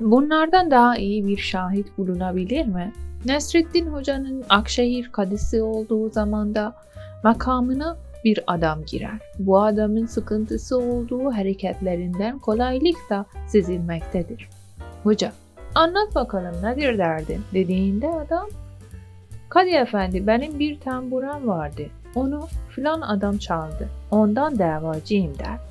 Bunlardan daha iyi bir şahit bulunabilir mi? Nesrettin Hoca'nın Akşehir kadisi olduğu zamanda makamına bir adam girer. Bu adamın sıkıntısı olduğu hareketlerinden kolaylıkla sezilmektedir. Hoca, anlat bakalım nedir derdin dediğinde adam, Kadı efendi benim bir tamburam vardı. Onu filan adam çaldı. Ondan davacıyım der.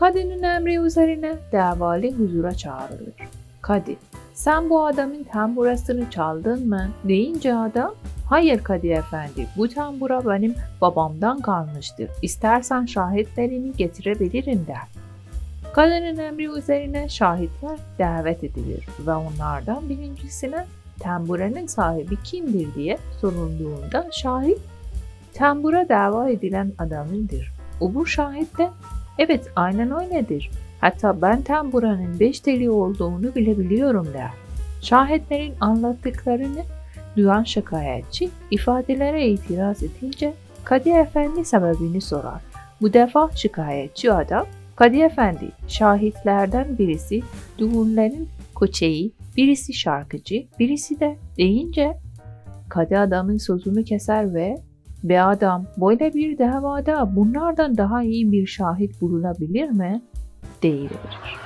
Kadının emri üzerine davalı huzura çağrılır. Kadı, sen bu adamın tamburasını çaldın mı? deyince adam, hayır Kadı efendi bu tambura benim babamdan kalmıştır. İstersen şahitlerimi getirebilirim der. Kadının emri üzerine şahitler davet edilir ve onlardan birincisine tamburanın sahibi kimdir diye sorulduğunda şahit tambura dava edilen adamındır. Öbür şahit de evet aynen öyledir. Hatta ben tamburanın beş teli olduğunu bile biliyorum der. Şahitlerin anlattıklarını duyan şikayetçi ifadelere itiraz edince Kadı Efendi sebebini sorar. Bu defa şikayetçi adam Kadı Efendi şahitlerden birisi düğünlerin koçeyi, birisi şarkıcı, birisi de deyince Kadı adamın sözünü keser ve Be adam böyle bir davada bunlardan daha iyi bir şahit bulunabilir mi? Deyiverir.